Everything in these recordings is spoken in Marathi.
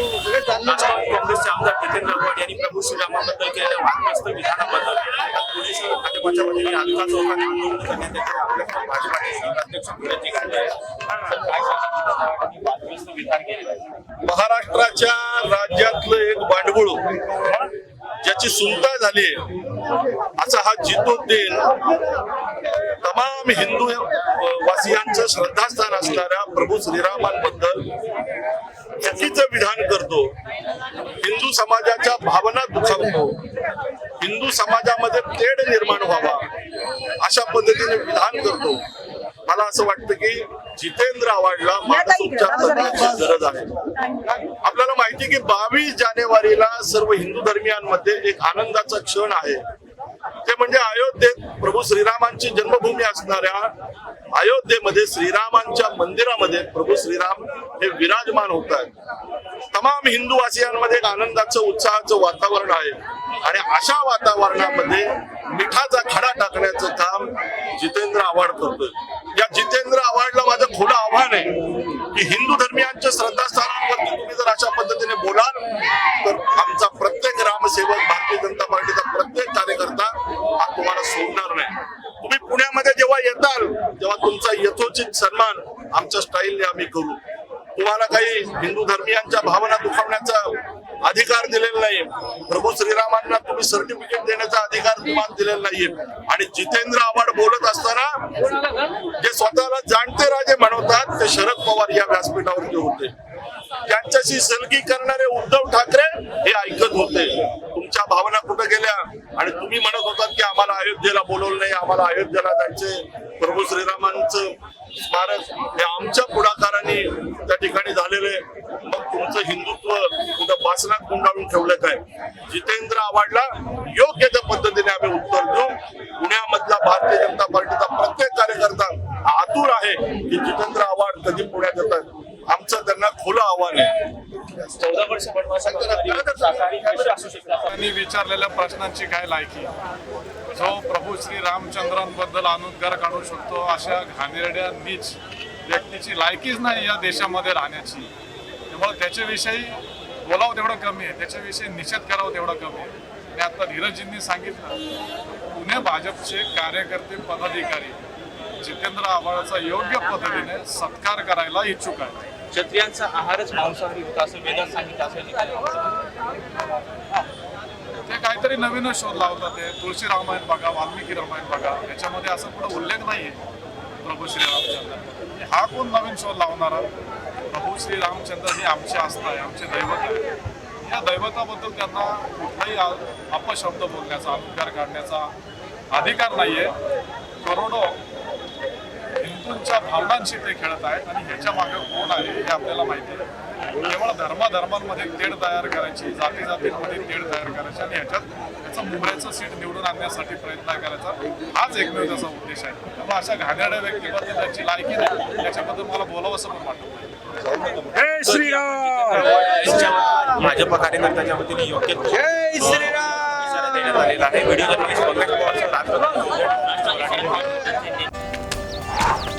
काँग्रेसचे आमदार जितेंद्र आव्हाड यांनी प्रभू श्रीरामाबद्दल केलेल्या वादग्रस्त विधानाबद्दल पुणे शहर भाजपच्या वतीने हलका चौकात आंदोलन करण्यात येते. आपल्या भाजपाचे शहर अध्यक्ष पुण्याची महाराष्ट्राच्या राज्यातलं एक भांडवळ ज्याची सुलता झाली असा हा जितुद्दीन तमाम हिंदू वासियांचं श्रद्धास्थान असणाऱ्या प्रभू श्रीरामांबद्दल चुकीचं विधान करतो. हिंदू समाजाच्या भावना दुखावतो. हिंदू समाजामध्ये तेढ निर्माण व्हावा अशा पद्धतीने विधान करतो. मला असं वाटतं की जितेंद्र आव्हाडला मानसोपचार तज्ञाची गरज आहे. आपल्याला माहिती की बावीस जानेवारीला सर्व हिंदू धर्मियांमध्ये एक आनंदाचा क्षण आहे. ते म्हणजे अयोध्येत प्रभू श्रीरामांची जन्मभूमी असणाऱ्या अयोध्येमध्ये श्रीरामांच्या मंदिरामध्ये प्रभू श्रीराम हे विराजमान होत आहेत. तमाम हिंदू वासियांमध्ये एक आनंदाचं उत्साहाचं वातावरण आहे. आणि अशा वातावरणामध्ये मिठाचा खडा टाकण्याचं काम जितेंद्र आव्हाड करतोय. या जितेंद्र आव्हाडला माझं खोलं आव्हान आहे की हिंदू धर्मियांच्या श्रद्धास्थानांवरती तुम्ही जर अशा पद्धतीने बोलाल तर आमचा प्रत्येक रामसेवक भारतीय जनता पार्टी सन्मान आमच्या स्टाईलने आम्ही करू. तुम्हाला काही हिंदू धर्मियांच्या भावना दुखावण्याचा अधिकार दिलेला नाही प्रभू श्रीरामांना तुम्ही सर्टिफिकेट देण्याचा अधिकार तुम्हाला दिलेला नाहीये. आणि जितेंद्र आव्हाड बोलत असताना जे स्वतःला जाणते राजे म्हणवतात ते शरद पवार या व्यासपीठावरती होते. त्यांच्याशी सलगी करणारे उद्धव ठाकरे हे ऐकत होते. तुमच्या भावना कुठे गेल्या? आणि तुम्ही म्हणत होतात की आम्हाला अयोध्येला बोलवलं नाही आम्हाला अयोध्येला जायचे प्रभू श्रीरामांचं स्मारक हे आमच्या पुढाकाराने त्या ठिकाणी झालेले मग तुमचं हिंदुत्व कुठं वासनात गुंडाळून ठेवलं काय? जितेंद्र आव्हाडला योग्य त्या पद्धतीने आम्ही उत्तर देऊ. पुण्यामधला भारतीय जनता पार्टीचा प्रत्येक कार्यकर्ता आतुर आहे की जितेंद्र आव्हाड कधी पुण्यात येतात आमचं त्यांना खुलं आव्हान आहे. विचारलेल्या प्रश्नांची काय लायकी? जो प्रभू श्री रामचंद्रांबद्दल अनुद्गार काढू शकतो अशा घाणेरड्या नीच व्यक्तीची लायकीच नाही या देशामध्ये राहण्याची. त्यामुळे त्याच्याविषयी बोलावं तेवढं कमी आहे. त्याच्याविषयी निषेध करावं तेवढं कमी आहे. आणि आता धीरजींनी सांगितलं पुणे भाजपचे कार्यकर्ते पदाधिकारी जितेंद्र आव्हाडाचा योग्य पद्धतीने सत्कार करायला इच्छुक आहे क्षत्रियांचा आहारच मांसाहारी होता असं वेदात सांगितलं असं काहीतरी नवीनच शोध लावतात ते. तुळशी रामायण बघा वाल्मिकी रामायण बघा. याच्यामध्ये असं कुठं उल्लेख नाहीये. प्रभू श्री रामचंद्र हा कोण नवीन शोध लावणारा? प्रभू श्री रामचंद्र हे आमचे आस्था आहे आमचे दैवत आहे. या दैवताबद्दल त्यांना कुठलाही अपशब्द बोलण्याचा अपकार काढण्याचा अधिकार नाहीये. करोडो हिंदूंच्या भावनांशी ते खेळत आहेत आणि ह्याच्या मागे कोण आहे हे आपल्याला माहिती आहे केवळ धर्माधर्मांमध्ये तेढ तयार करायची जाती जातींमध्ये तेढ तयार करायची आणि ह्याच्यात त्याचं मुंबईचं सीट निवडून आणण्यासाठी प्रयत्न करायचा हाच एकमेव त्याचा उद्देश आहे. त्यामुळे अशा घाणेरड्या व्यक्तीबद्दल त्याची लायकी नाही. त्याच्याबद्दल मला बोलावं असं पण वाटत भाजप कार्यकर्त्याच्या वतीने योग्य इशारा देण्यात आलेला आहे. व्हिडिओ जर्नलिस्ट राजकारण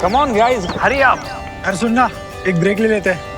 कम ऑन गाइस हरी आप अरे सुन ना एक ब्रेक ले लेते. हैं